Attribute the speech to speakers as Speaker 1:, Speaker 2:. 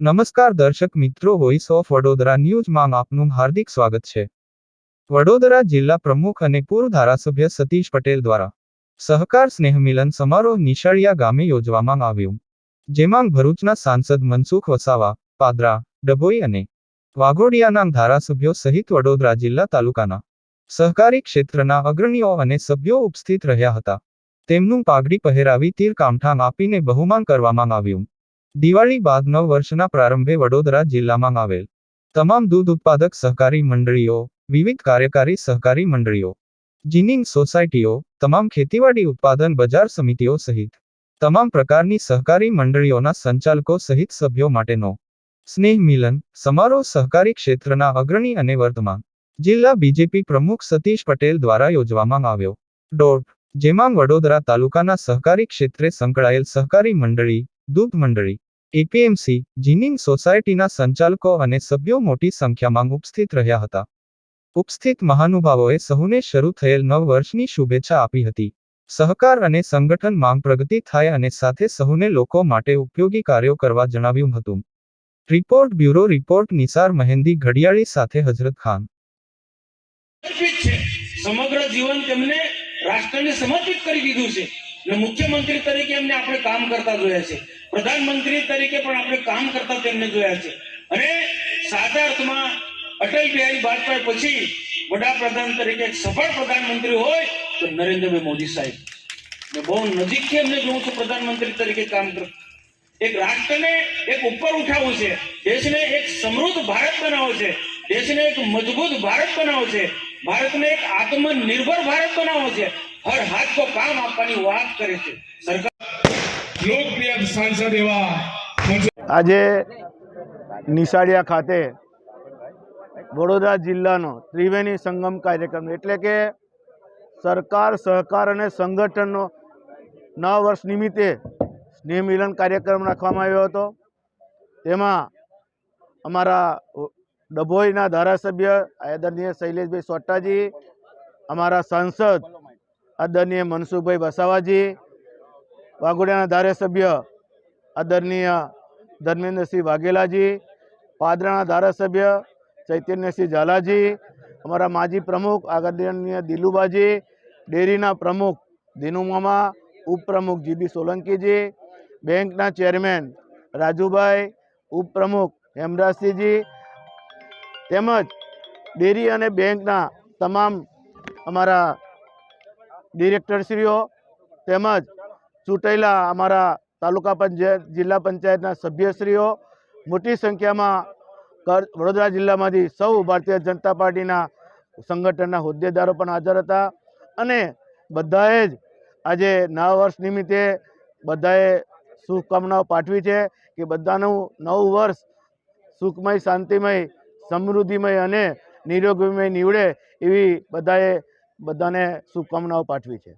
Speaker 1: નમસ્કાર દર્શક મિત્રો વોઇસ ઓફ વડોદરા ન્યૂઝમાં આપનું હાર્દિક સ્વાગત છે. વડોદરા જિલ્લા પ્રમુખ અને પૂર્વ ધારાસભ્ય સતીશ પટેલ દ્વારા સહકાર સ્નેહમિલન સમારોહ નિશાળિયા ગામે યોજવામાં આવ્યું. જેમાં ભરૂચના સાંસદ મનસુખ વસાવા, પાદરા, ડભોઈ અને વાઘોડિયાના ધારાસભ્યો સહિત વડોદરા જિલ્લા તાલુકાના સહકારી ક્ષેત્રના અગ્રણીઓ અને સભ્યો ઉપસ્થિત રહ્યા હતા. તેમનું પાઘડી પહેરાવી તીર કામઠામ આપીને બહુમાન કરવામાં આવ્યું. દિવાળી બાદ નવ વર્ષના પ્રારંભે વડોદરા જિલ્લામાં આવેલ તમામ દૂધ ઉત્પાદક સહકારી મંડળીઓ, વિવિધ કાર્યકારી સહકારી મંડળીઓ, જીનિંગ સોસાયટીઓ, તમામ ખેતીવાડી ઉત્પાદન બજાર સમિતિઓ સહિત તમામ પ્રકારની સહકારી મંડળીઓના સંચાલકો સહિત સભ્યો માટેનો સ્નેહ મિલન સમારોહ સહકારી ક્ષેત્રના અગ્રણી અને વર્તમાન જિલ્લા બીજેપી પ્રમુખ સતીશ પટેલ દ્વારા યોજવામાં આવ્યો. ડોટ, જેમાં વડોદરા તાલુકાના સહકારી ક્ષેત્રે સંકળાયેલ સહકારી મંડળી દૂધ મંડળી એપીએમસી જીનિંગ સોસાયટીના સંચાલકો અને સભ્યો મોટી સંખ્યામાં ઉપસ્થિત રહ્યા હતા. ઉપસ્થિત મહાનુભાવોએ સહુને શરૂ થયેલ નવ વર્ષની શુભેચ્છા આપી હતી. સહકાર અને સંગઠન માંગ પ્રગતિ થાય અને સાથે સહુને લોકો માટે ઉપયોગી કાર્યો કરવા જણાવ્યું હતું. Report bureau report, Nisar Mehndi Ghadiyali સાથે હજરત ખાન.
Speaker 2: સમગ્ર જીવન તેમને રાષ્ટ્રને સમર્પિત કરી દીધું છે. અને મુખ્યમંત્રી તરીકે એમને આપણે કામ કરતા જોયા છે. પ્રધાનમંત્રી તરીકે પણ આપણે કામ કરતા તેમને જોયા છે. અને સાચા અર્થમાં અટલ બિહારી વાજપેયી પછી વડાપ્રધાન તરીકે સફળ પ્રધાનમંત્રી હોય તો નરેન્દ્રભાઈ મોદી સાહેબ. મેં બહુ નજીકથી એમને જોઉં છું પ્રધાનમંત્રી તરીકે કામ કર એક રાષ્ટ્રને એક ઉપર ઉઠાવવું છે, દેશને એક સમૃદ્ધ ભારત બનાવવો છે, દેશને એક મજબૂત ભારત બનાવવો છે, ભારતને એક આત્મનિર્ભર ભારત બનાવવો છે. હર હાથ તો કામ આપવાની વાત કરે છે. સરકાર
Speaker 3: લોકપ્રિય સાંસદ એવા
Speaker 4: આજે નિશાળિયા ખાતે વડોદરા જિલ્લાનો ત્રિવેણી સંગમ કાર્યક્રમ એટલે કે સરકાર, સહકાર અને સંગઠનનો નવ વર્ષ નિમિત્તે સ્નેહ મિલન કાર્યક્રમ રાખવામાં આવ્યો હતો. તેમાં અમારા ડભોઈના ધારાસભ્ય આદરણીય શૈલેષભાઈ સોટાજી, અમારા સાંસદ આદરણીય મનસુખભાઈ વસાવાજી, વાઘોડિયાના ધારાસભ્ય આદરણીય ધર્મેન્દ્રસિંહ વાઘેલાજી પાદરાના ધારાસભ્ય ચૈતન્યસિંહ ઝાલાજી, અમારા માજી પ્રમુખ આદરણીય દિલુબાજી, ડેરીના પ્રમુખ દિનુમામા ઉપપ્રમુખ જીબી સોલંકીજી, બેંકના ચેરમેન રાજુભાઈ, ઉપપ્રમુખ હેમરાજસિંહજી તેમજ ડેરી અને બેંકના તમામ અમારા ડિરેક્ટરશ્રીઓ તેમજ ચૂંટાયેલા અમારા તાલુકા પંચાયત, જિલ્લા પંચાયતના સભ્યશ્રીઓ, મોટી સંખ્યામાં વડોદરા જિલ્લામાંથી સૌ ભારતીય જનતા પાર્ટીના સંગઠનના હોદ્દેદારો પણ હાજર હતા અને બધાએ જ આજે નવા વર્ષ નિમિત્તે બધાએ શુભકામનાઓ પાઠવી છે કે બધાનું નવું વર્ષ સુખમય, શાંતિમય, સમૃદ્ધિમય અને નિરોગીમય નીવડે એવી બધાએ બધાને શુભકામનાઓ પાઠવી છે.